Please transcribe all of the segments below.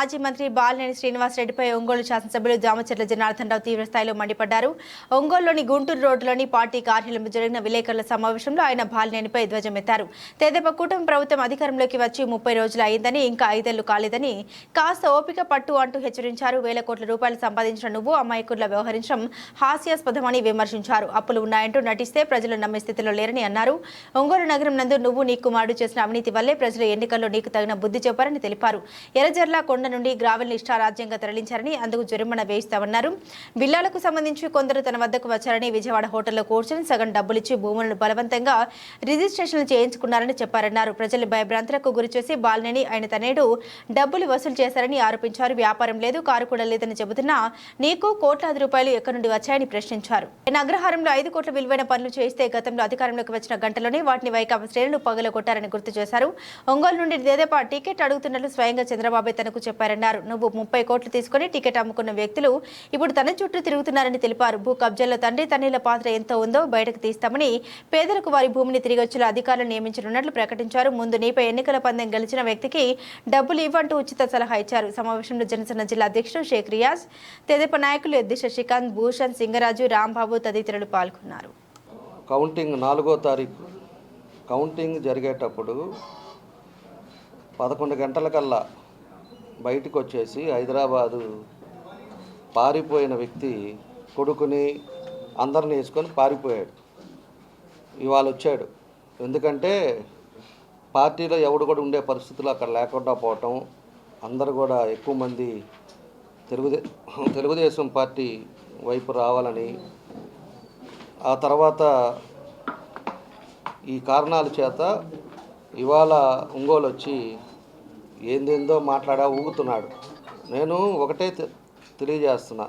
మాజీ మంత్రి బాలినేని శ్రీనివాసరెడ్డిపై ఒంగోలు శాసనసభ్యులు దామచర్ల జనార్దన్ రావు తీవ్రస్థాయిలో మండిపడ్డారు. ఒంగోలులోని గుంటూరు రోడ్డులోని పార్టీ కార్యాలయంలో జరిగిన విలేకరుల సమావేశంలో ఆయన బాలినేనిపై ధ్వజమెత్తారు. తెదేప కూటమి ప్రభుత్వం అధికారంలోకి వచ్చి ముప్పై రోజులు అయిందని ఇంకా ఐదేళ్ళు కాలేదని కాస్త ఓపిక పట్టు అంటూ హెచ్చరించారు. వేల కోట్ల రూపాయలు సంపాదించిన నువ్వు అమాయకుల్లా వ్యవహరించడం హాస్యాస్పదమని విమర్శించారు. అప్పులు ఉన్నాయంటూ నటిస్తే ప్రజలు నమ్మే స్థితిలో లేరని అన్నారు. ఒంగోలు నగరం నందు నువ్వు నీ కుమారుడు చేసిన అవినీతి వల్లే ప్రజలు ఎన్నికల్లో నీకు తగిన బుద్ధి చెప్పారని తెలిపారు. ఎర్రజర్ల కొండ నుండి గ్రావెల్ ఇష్టారాజ్యంగా తరలించారని అందుకు జరిమానా వేయిస్తామన్నారు. బిల్లాలకు సంబంధించి కొందరు తన వద్దకు వచ్చారని విజయవాడ హోటల్లో కూర్చొని సగం డబ్బులిచ్చి భూములను బలవంతంగా రిజిస్ట్రేషన్లు చేయించుకున్నారని చెప్పారన్నారు. ప్రజలు భయభ్రాంతులకు గురిచేసి బాలినేని ఆయన తనేడు డబ్బులు వసూలు చేశారని ఆరోపించారు. వ్యాపారం లేదు కారు కూడా లేదని చెబుతున్నా నీకు కోట్లాది రూపాయలు ఎక్కడి నుండి వచ్చాయని ప్రశ్నించారు. ఆయన అగ్రహారంలో ఐదు కోట్ల విలువైన పనులు చేయిస్తే గతంలో అధికారంలోకి వచ్చిన గంటలోనే వాటిని వైకాపా శ్రేణులు పగలగొట్టారని గుర్తు చేశారు. ఒంగోలు నుండి దేదేపా టికెట్ అడుగుతున్నట్లు స్వయంగా చంద్రబాబు తనకు చెప్పారన్నారు. నువ్వు ముప్పై కోట్లు తీసుకుని టికెట్ అమ్ముకున్న వ్యక్తులు ఇప్పుడు తన చుట్టూ తిరుగుతున్నారని తెలిపారు. భూ కబ్జాల్లో తండ్రి తండ్రిల పాత్ర ఎంత ఉందో బయటకు తీస్తామని పేదలకు వారి భూమిని తిరిగి వచ్చేలా అధికారులు నియమించనున్నట్లు ప్రకటించారు. ముందు నీపై ఎన్నికల పందెం గెలిచిన వ్యక్తికి డబ్బులు ఇవ్వంటూ ఉచిత సలహా ఇచ్చారు. సమావేశంలో జనసేన జిల్లా అధ్యక్షుడు షేక్ రియాజ్ తెదేప నాయకులు ఎద్ది శశికాంత్ భూషణ్ సింగరాజు రాంబాబు తదితరులు పాల్గొన్నారు. కౌంటింగ్ నాలుగో తారీఖు. కౌంటింగ్ జరిగేటప్పుడు పదకొండు గంటలకల్లా బయటకు వచ్చేసి హైదరాబాదు పారిపోయిన వ్యక్తి కొడుకుని అందరిని వేసుకొని పారిపోయాడు. ఇవాళ వచ్చాడు. ఎందుకంటే పార్టీలో ఎవడు కూడా ఉండే పరిస్థితులు అక్కడ లేకుండా పోవటం అందరు కూడా ఎక్కువ మంది తెలుగుదే తెలుగుదేశం పార్టీ వైపు రావాలని ఆ తర్వాత ఈ కారణాల చేత ఇవాళ ఒంగోలు వచ్చి ఏందేందో మాట్లాడా ఊగుతున్నాడు. నేను ఒకటే తెలియజేస్తున్నా.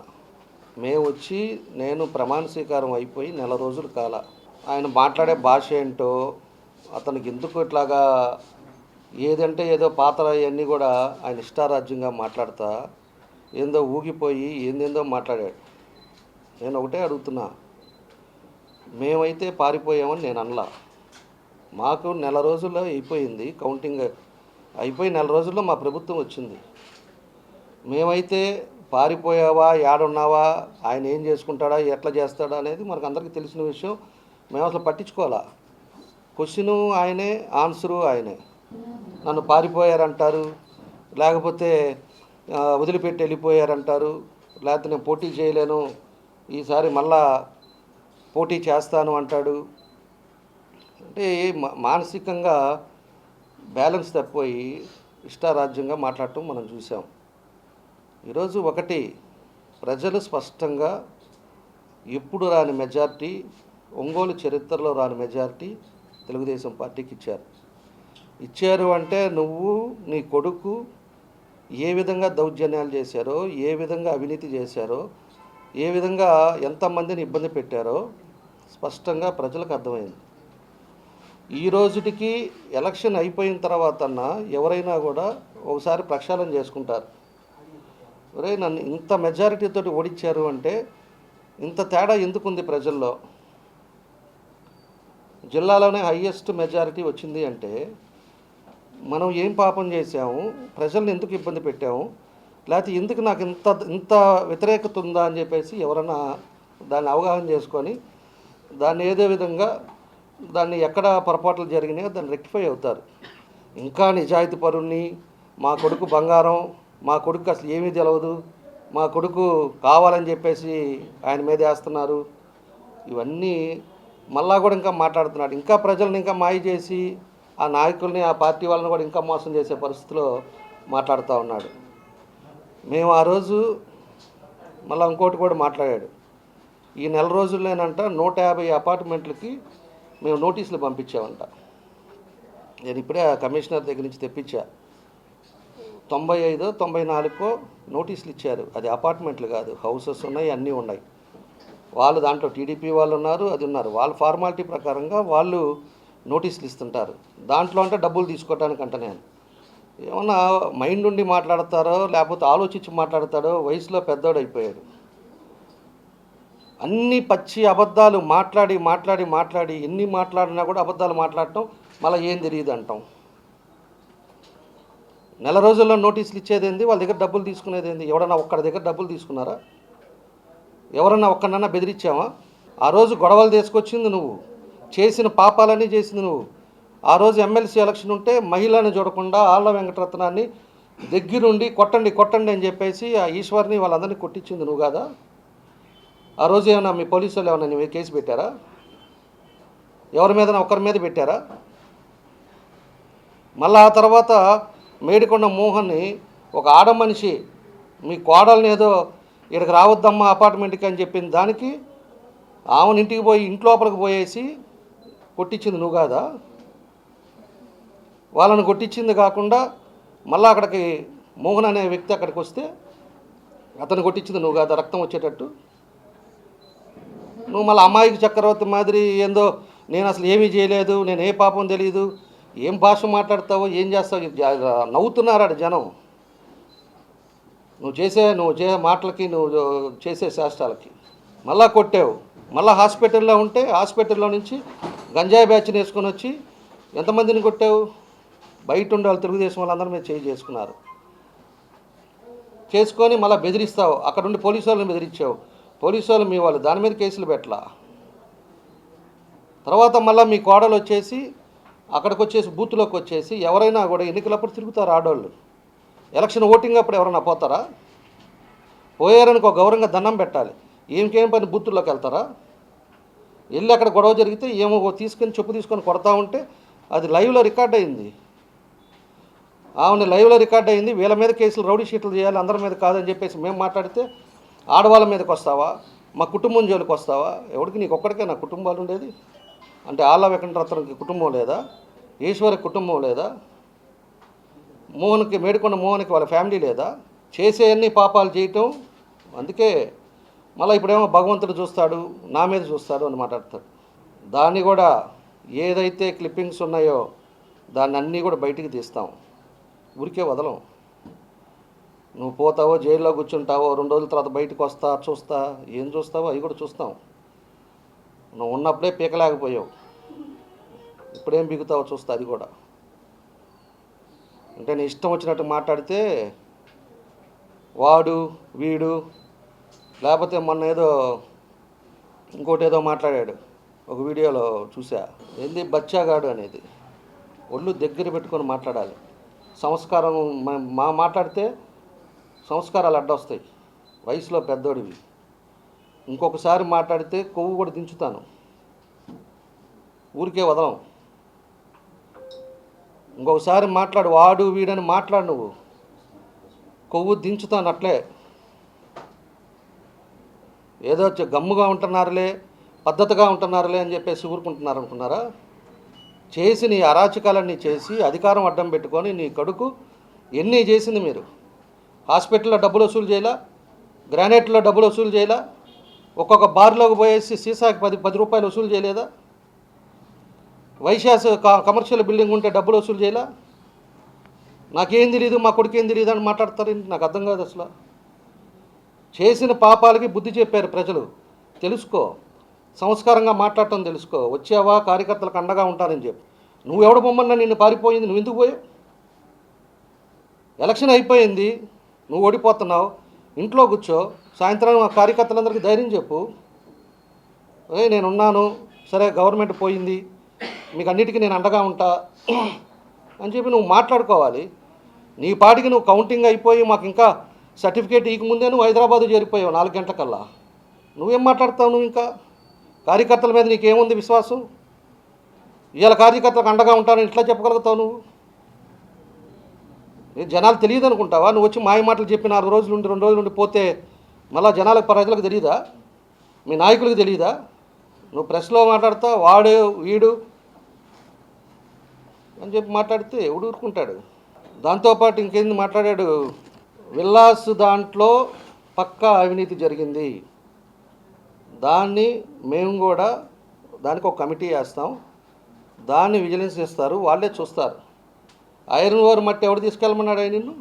మేము వచ్చి నేను ప్రమాణ స్వీకారం అయిపోయి నెల రోజులు కాల. ఆయన మాట్లాడే భాష ఏంటో అతనికి ఎందుకు ఇట్లాగా ఏదంటే ఏదో పాత్ర అవన్నీ కూడా ఆయన ఇష్టారాజ్యంగా మాట్లాడతా ఏందో ఊగిపోయి ఏందేందో మాట్లాడాడు. నేను ఒకటే అడుగుతున్నా. మేమైతే పారిపోయామని నేను అనలా. మాకు నెల రోజుల్లో అయిపోయింది కౌంటింగ్ అయిపోయి నెల రోజుల్లో మా ప్రభుత్వం వచ్చింది. మేమైతే పారిపోయావా ఏడున్నావా ఆయన ఏం చేసుకుంటాడా ఎట్లా చేస్తాడా అనేది మనకు అందరికీ తెలిసిన విషయం. మేము అసలు పట్టించుకోవాలా? క్వశ్చను ఆయనే ఆన్సరు ఆయనే. నన్ను పారిపోయారంటారు లేకపోతే వదిలిపెట్టి వెళ్ళిపోయారంటారు లేకపోతే నేను పోటీ చేయలేను ఈసారి మళ్ళా పోటీ చేస్తాను అంటాడు. అంటే మానసికంగా బ్యాలెన్స్ తప్పిపోయి ఇష్టారాజ్యంగా మాట్లాడటం మనం చూసాం. ఈరోజు ఒకటి ప్రజలు స్పష్టంగా ఎప్పుడు రాని మెజార్టీ ఒంగోలు చరిత్రలో రాని మెజార్టీ తెలుగుదేశం పార్టీకి ఇచ్చారు. ఇచ్చారు అంటే నువ్వు నీ కొడుకు ఏ విధంగా దౌర్జన్యాలు చేశారో ఏ విధంగా అవినీతి చేశారో ఏ విధంగా ఎంతమందిని ఇబ్బంది పెట్టారో స్పష్టంగా ప్రజలకు అర్థమైంది. ఈ రోజుటికి ఎలక్షన్ అయిపోయిన తర్వాత ఎవరైనా కూడా ఒకసారి ప్రక్షాళన చేసుకుంటారు. ఒరే నన్ను ఇంత మెజారిటీతో ఓడించారు అంటే ఇంత తేడా ఎందుకుంది ప్రజల్లో? జిల్లాలోనే హయ్యెస్ట్ మెజారిటీ వచ్చింది అంటే మనం ఏం పాపం చేసాము ప్రజల్ని ఎందుకు ఇబ్బంది పెట్టాము? లేకపోతే ఎందుకు నాకు ఇంత ఇంత వ్యతిరేకత ఉందా అని చెప్పేసి ఎవరైనా దాన్ని అవగాహన చేసుకొని దాన్ని ఏదే విధంగా దాన్ని ఎక్కడ పొరపాట్లు జరిగినాయో దాన్ని రెక్టిఫై అవుతారు. ఇంకా నిజాయితీ పరుణ్ణి మా కొడుకు బంగారం మా కొడుకు అసలు ఏమీ తెలియదు మా కొడుకు కావాలని చెప్పేసి ఆయన మీద వేస్తున్నారు. ఇవన్నీ మళ్ళా కూడా ఇంకా మాట్లాడుతున్నాడు. ఇంకా ప్రజల్ని ఇంకా మాయ చేసి ఆ నాయకుల్ని ఆ పార్టీ వాళ్ళని కూడా ఇంకా మోసం చేసే పరిస్థితిలో మాట్లాడుతూ ఉన్నాడు. మేము ఆ రోజు మళ్ళీ ఇంకోటి కూడా మాట్లాడాడు. ఈ నెల రోజుల్లోనంట నూట యాభై అపార్ట్మెంట్లకి మేము నోటీసులు పంపించామంట. నేను ఇప్పుడే ఆ కమిషనర్ దగ్గర నుంచి తెప్పించా. తొంభై ఐదో తొంభై నాలుగో నోటీసులు ఇచ్చారు. అది అపార్ట్మెంట్లు కాదు హౌసెస్ ఉన్నాయి అన్నీ ఉన్నాయి. వాళ్ళు దాంట్లో టీడీపీ వాళ్ళు ఉన్నారు అది ఉన్నారు. వాళ్ళ ఫార్మాలిటీ ప్రకారంగా వాళ్ళు నోటీసులు ఇస్తుంటారు. దాంట్లో అంటే డబ్బులు తీసుకోవటానికి అంట నేను. ఏమన్నా మైండ్ ఉండి మాట్లాడతారో లేకపోతే ఆలోచించి మాట్లాడతాడో వయసులో పెద్దోడైపోయాడు అన్ని పచ్చి అబద్ధాలు మాట్లాడి మాట్లాడి మాట్లాడి ఎన్ని మాట్లాడినా కూడా అబద్ధాలు మాట్లాడటం మళ్ళీ ఏం తెలియదు అంటాం. నెల రోజుల్లో నోటీసులు ఇచ్చేది ఏంది? వాళ్ళ దగ్గర డబ్బులు తీసుకునేది ఏంది? ఎవడన్నా ఒక్కడి దగ్గర డబ్బులు తీసుకున్నారా? ఎవరన్నా ఒక్కడన్నా బెదిరించావా? ఆ రోజు గొడవలు తీసుకొచ్చింది నువ్వు. చేసిన పాపాలన్నీ చేసింది నువ్వు. ఆ రోజు ఎమ్మెల్సీ ఎలక్షన్ ఉంటే మహిళను చూడకుండా ఆళ్ళ వెంకటరత్నాన్ని దగ్గరుండి కొట్టండి కొట్టండి అని చెప్పేసి ఆ ఈశ్వర్ని వాళ్ళందరినీ కొట్టించింది నువ్వు కాదా? ఆ రోజు ఏమైనా మీ పోలీసు వాళ్ళు ఏమైనా మీరు కేసు పెట్టారా? ఎవరి మీద ఒకరి మీద పెట్టారా? మళ్ళీ ఆ తర్వాత మేడికొండ మోహన్ని ఒక ఆడ మనిషి మీ కోడల్ని ఏదో ఇక్కడికి రావద్దమ్మా అపార్ట్మెంట్కి అని చెప్పిన దానికి ఆమెను ఇంటికి పోయి ఇంట్లోపలికి పోయేసి కొట్టించింది నువ్వు కాదా? వాళ్ళని కొట్టించింది కాకుండా మళ్ళీ అక్కడికి మోహన్ అనే వ్యక్తి అక్కడికి వస్తే అతను కొట్టించింది నువ్వు కాదా? రక్తం వచ్చేటట్టు? నువ్వు మళ్ళీ అమ్మాయికి చక్రవర్తి మాదిరి ఏందో నేను అసలు ఏమీ చేయలేదు నేను ఏ పాపం తెలియదు. ఏం భాష మాట్లాడతావో ఏం చేస్తావు నవ్వుతున్నారాడు జనం. నువ్వు చేసే నువ్వు చే మాటలకి నువ్వు చేసే శాస్త్రాలకి. మళ్ళా కొట్టావు. మళ్ళీ హాస్పిటల్లో ఉంటే హాస్పిటల్లో నుంచి గంజాయి బ్యాచ్ని వేసుకొని వచ్చి ఎంతమందిని కొట్టావు? బయట ఉండే వాళ్ళు తెలుగుదేశం వాళ్ళందరూ మీద చేయి చేసుకున్నారు. చేసుకొని మళ్ళీ బెదిరిస్తావు. అక్కడ ఉండి పోలీసు వాళ్ళని బెదిరించావు. పోలీసు వాళ్ళు మీ వాళ్ళు దాని మీద కేసులు పెట్టలా? తర్వాత మళ్ళీ మీ కోడలు వచ్చేసి అక్కడికి వచ్చేసి బూత్లోకి వచ్చేసి ఎవరైనా కూడా ఎన్నికలప్పుడు తిరుగుతారు ఆడవాళ్ళు ఎలక్షన్ ఓటింగ్ అప్పుడు ఎవరైనా పోతారా? పోయారనుకో గౌరవంగా దండం పెట్టాలి. ఏమికేం పని బూత్లోకి వెళ్తారా? వెళ్ళి అక్కడ గొడవ జరిగితే ఏమో తీసుకొని చెప్పు తీసుకొని కొడతా ఉంటే అది లైవ్లో రికార్డ్ అయింది. ఆమెను లైవ్లో రికార్డ్ అయింది. వీళ్ళ మీద కేసులు రౌడీ షీట్లు చేయాలి అందరి మీద కాదని చెప్పేసి మేము మాట్లాడితే ఆడవాళ్ళ మీదకి వస్తావా? మా కుటుంబం జోలికి వస్తావా? ఎవరికి నీకు ఒక్కడికే నా కుటుంబాలు ఉండేది. అంటే ఆళ్ళ వెంకటరత్నకి కుటుంబం లేదా? ఈశ్వరి కుటుంబం లేదా? మోహన్కి మేడికొండ మోహన్కి వాళ్ళ ఫ్యామిలీ లేదా? చేసే అన్ని పాపాలు చేయటం. అందుకే మళ్ళీ ఇప్పుడేమో భగవంతుడు చూస్తాడు నా మీద చూస్తాడు అని మాట్లాడతాడు. దాన్ని కూడా ఏదైతే క్లిప్పింగ్స్ ఉన్నాయో దాన్ని అన్నీ కూడా బయటికి తీస్తాం. ఊరికే వదలం. నువ్వు పోతావో జైల్లో కూర్చుంటావో రెండు రోజుల తర్వాత బయటకు వస్తా చూస్తా ఏం చూస్తావో అవి కూడా చూస్తాం. నువ్వు ఉన్నప్పుడే పీకలేకపోయావు. ఇప్పుడేం బిగుతావో చూస్తా అది కూడా. అంటే నీ ఇష్టం వచ్చినట్టు మాట్లాడితే వాడు వీడు లేకపోతే మొన్న ఏదో ఇంకోటి ఏదో మాట్లాడాడు. ఒక వీడియోలో చూసా ఏంది బచ్చాగాడు అనేది. ఒళ్ళు దగ్గర పెట్టుకొని మాట్లాడాలి. సంస్కారం మా మాట్లాడితే సంస్కారాలు అడ్డొస్తాయి. వయసులో పెద్దోడివి. ఇంకొకసారి మాట్లాడితే కొవ్వు కూడా దించుతాను. ఊరికే వదలం. ఇంకొకసారి మాట్లాడు వాడు వీడని మాట్లాడు నువ్వు. కొవ్వు దించుతాను అట్లే ఏదో గమ్ముగా ఉంటున్నారులే పద్ధతిగా ఉంటున్నారులే అని చెప్పేసి ఊరుకుంటున్నారు అనుకున్నారా చేసి నీ అరాచకాలన్నీ చేసి అధికారం అడ్డం పెట్టుకొని నీ కడుకు ఎన్ని చేసింది మీరు? హాస్పిటల్లో డబ్బులు వసూలు చేయాల గ్రానైట్లో డబ్బులు వసూలు చేయాలా ఒక్కొక్క బార్లోకి పోయేసి సీసాకి పది పది రూపాయలు వసూలు చేయలేదా? వైశాస్ క- కమర్షియల్ బిల్డింగ్ ఉంటే డబ్బులు వసూలు చేయాలా? నాకేం తెలియదు మా కొడుకు తెలియదు అని మాట్లాడతారు నాకు అర్థం కాదు అసలు. చేసిన పాపాలకి బుద్ధి చెప్పారు ప్రజలు. తెలుసుకో సంస్కారంగా మాట్లాడటం తెలుసుకో. వచ్చావా కార్యకర్తలకు అండగా ఉంటానని చెప్పి. నువ్వు బొమ్మన్నా నిన్ను పారిపోయింది నువ్వు ఎందుకు పోయావు? ఎలక్షన్ అయిపోయింది. నువ్వు ఓడిపోతున్నావు. ఇంట్లో కూర్చో. సాయంత్రం మా కార్యకర్తలందరికీ ధైర్యం చెప్పు. ఏ నేనున్నాను. సరే గవర్నమెంట్ పోయింది. మీకు అన్నిటికీ నేను అండగా ఉంటా. అని చెప్పి నువ్వు మాట్లాడుకోవాలి. నీ పాటికి నువ్వు కౌంటింగ్ అయిపోయి మాకు ఇంకా సర్టిఫికేట్ ఇకముందే నువ్వు హైదరాబాద్ చేరిపోయావు నాలుగు గంటలకల్లా. నువ్వేం మాట్లాడతావు నువ్వు ఇంకా? కార్యకర్తల మీద నీకేముంది విశ్వాసం? ఇవాళ కార్యకర్తలకు అండగా ఉంటానని ఇట్లా చెప్పగలుగుతావు నువ్వు? జనాలు తెలియదు అనుకుంటావా? నువ్వు వచ్చి మాయ మాటలు చెప్పి నాలుగు రోజులు ఉండి రెండు రోజులు ఉండి పోతే మళ్ళీ జనాలకు ప్రజలకు తెలియదా మీ నాయకులకు తెలియదా నువ్వు ప్రెస్లో మాట్లాడతా వాడు వీడు అని చెప్పి మాట్లాడితే ఎవడు ఊరుకుంటాడు? దాంతోపాటు ఇంకేంది మాట్లాడాడు? విల్లాస్ దాంట్లో పక్కా అవినీతి జరిగింది. దాన్ని మేము కూడా దానికి ఒక కమిటీ వేస్తాం. దాన్ని విజిలెన్స్ చేస్తారు వాళ్ళే చూస్తారు. ఐరన్ ఓవర్ మట్టి ఎవడు తీసుకెళ్ళమన్నాడు ఆయన నిన్ను?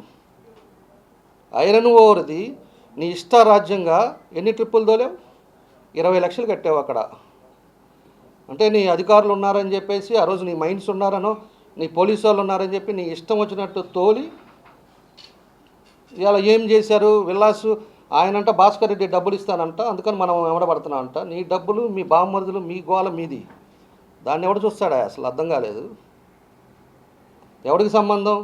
ఐరన్ ఓవర్ది నీ ఇష్ట రాజ్యంగా ఎన్ని ట్రిప్పులు తోలేవు? ఇరవై లక్షలు కట్టావు అక్కడ. అంటే నీ అధికారులు ఉన్నారని చెప్పేసి ఆ రోజు నీ మైండ్స్ ఉన్నారనో నీ పోలీసు వాళ్ళు ఉన్నారని చెప్పి నీ ఇష్టం వచ్చినట్టు తోలి ఇవాళ ఏం చేశారు? విల్లాసు ఆయనంట భాస్కర్ రెడ్డి డబ్బులు ఇస్తానంట అందుకని మనం ఎవడబడుతున్నాం అంట నీ డబ్బులు మీ బామ్మరుదులు మీ గోల మీది. దాన్ని ఎవడు చూస్తాడా? అసలు అర్థం కాలేదు. ఎవడికి సంబంధం?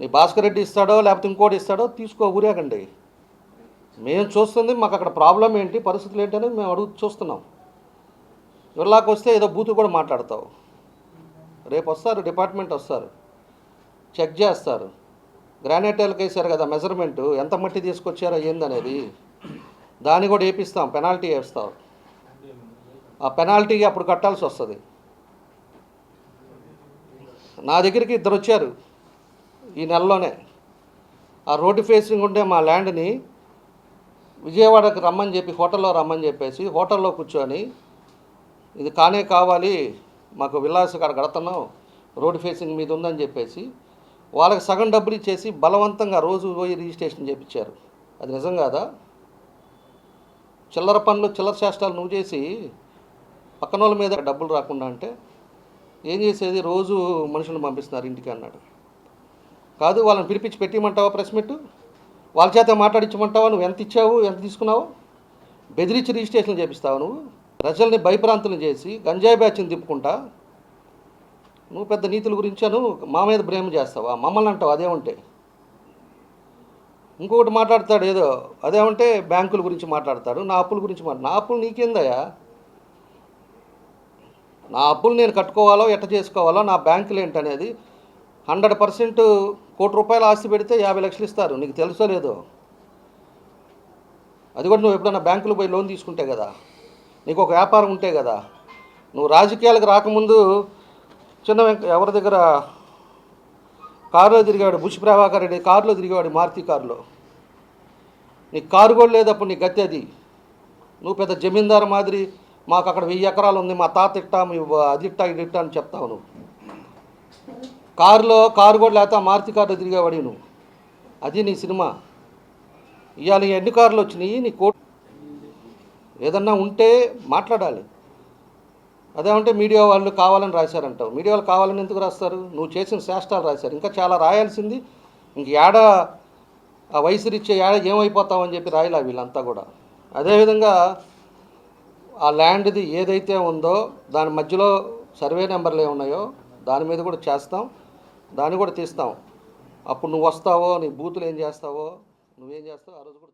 నీ భాస్కర్ రెడ్డి ఇస్తాడో లేకపోతే ఇంకోటి ఇస్తాడో తీసుకో ఊరేకండి మేము చూస్తుంది మాకు అక్కడ ప్రాబ్లం ఏంటి పరిస్థితులు ఏంటి అనేది మేము అడుగు చూస్తున్నాం. ఇళ్ళకి వస్తే ఏదో బూతు కూడా మాట్లాడతావు. రేపు వస్తారు డిపార్ట్మెంట్ వస్తారు. చెక్ చేస్తారు. గ్రానైట్ వేసారు కదా మెజర్మెంట్ ఎంత మట్టి తీసుకొచ్చారో ఏందనేది. దాన్ని కూడా వేపిస్తాం పెనాల్టీ వేస్తాం. ఆ పెనాల్టీ అప్పుడు కట్టాల్సి వస్తుంది. నా దగ్గరికి ఇద్దరు వచ్చారు ఈ నెలలోనే. ఆ రోడ్డు ఫేసింగ్ ఉండే మా ల్యాండ్ని విజయవాడకు రమ్మని చెప్పి హోటల్లో రమ్మని చెప్పేసి హోటల్లో కూర్చొని ఇది కానే కావాలి మాకు విలాస కాడ కడుతున్నాం రోడ్డు ఫేసింగ్ మీద ఉందని చెప్పేసి వాళ్ళకి సగం డబ్బులు ఇచ్చేసి బలవంతంగా రోజు పోయి రిజిస్ట్రేషన్ చేయించారు అది నిజం కాదా? చిల్లర పనులు చిల్లర శాస్త్రాలు నువ్వు చేసి పక్కన వాళ్ళ మీద డబ్బులు రాకుండా అంటే ఏం చేసేది? రోజు మనుషులను పంపిస్తున్నారు ఇంటికి అన్నాడు. కాదు వాళ్ళని పిలిపించి పెట్టిమంటావా ప్రెస్ మీట్? వాళ్ళ చేత మాట్లాడించమంటావా నువ్వు ఎంత ఇచ్చావు? ఎంత తీసుకున్నావు? బెదిరించి రిజిస్ట్రేషన్ చేపిస్తావు నువ్వు? ప్రజల్ని భయప్రాంతులు చేసి గంజాయి బ్యాచ్ని తిప్పుకుంటా? నువ్వు పెద్ద నీతుల గురించాను మా మీద ప్రేమ చేస్తావా? మమ్మల్ని అంటావు? అదే ఉంటే. ఇంకొకటి మాట్లాడతాడు ఏదో అదేమంటే బ్యాంకుల గురించి మాట్లాడతాడు నా అప్పుల గురించి మాట్లాడు నా అప్పులు నీకేందయ్యా? నా అప్పులు నేను కట్టుకోవాలో ఎట్ట చేసుకోవాలో నా బ్యాంకులు ఏంటనేది హండ్రెడ్ పర్సెంట్ కోటి రూపాయలు ఆస్తి పెడితే యాభై లక్షలు ఇస్తారు. నీకు తెలుసో లేదో? అది కూడా నువ్వు ఎప్పుడైనా బ్యాంకులు పోయి లోన్ తీసుకుంటే కదా? నీకు ఒక వ్యాపారం ఉంటే కదా? నువ్వు రాజకీయాలకు రాకముందు చిన్న వెంక ఎవరి దగ్గర? కారులో తిరిగాడు బుష్ ప్రభాకర్ రెడ్డి కారులో తిరిగేవాడు మారుతి కారులో. నీకు కారు కూడా లేదప్పుడు నీ గతి అది. నువ్వు పెద్ద జమీందారు మాదిరి మాకు అక్కడ వెయ్యి ఎకరాలు ఉంది మా తాత ఇట్టా మీ అది ఇట్టా ఇది ఇట్టా అని చెప్తావు నువ్వు. కారులో కారు కూడా లేకపోతే ఆ మారుతి కారులో తిరిగేవాడి నువ్వు. అది నీ సినిమా. ఇవాళ ఎన్ని కార్లు వచ్చినాయి నీ కోట్ ఏదన్నా ఉంటే మాట్లాడాలి. అదేమంటే మీడియా వాళ్ళు కావాలని రాశారంటావు. మీడియా వాళ్ళు కావాలని ఎందుకు రాస్తారు? నువ్వు చేసిన శాస్త్రాలు రాశారు. ఇంకా చాలా రాయాల్సింది ఇంక ఏడ ఆ వయసు రీత్యా ఏడ ఏమైపోతామని చెప్పి రాయలే వీళ్ళంతా కూడా. అదేవిధంగా ఆ ల్యాండ్ది ఏదైతే ఉందో దాని మధ్యలో సర్వే నెంబర్లు ఏమున్నాయో దాని మీద కూడా చేస్తాం. దాన్ని కూడా తీస్తాం. అప్పుడు నువ్వు వస్తావో నీ బూతులు ఏం చేస్తావో నువ్వేం చేస్తావో ఆ రోజు కూడా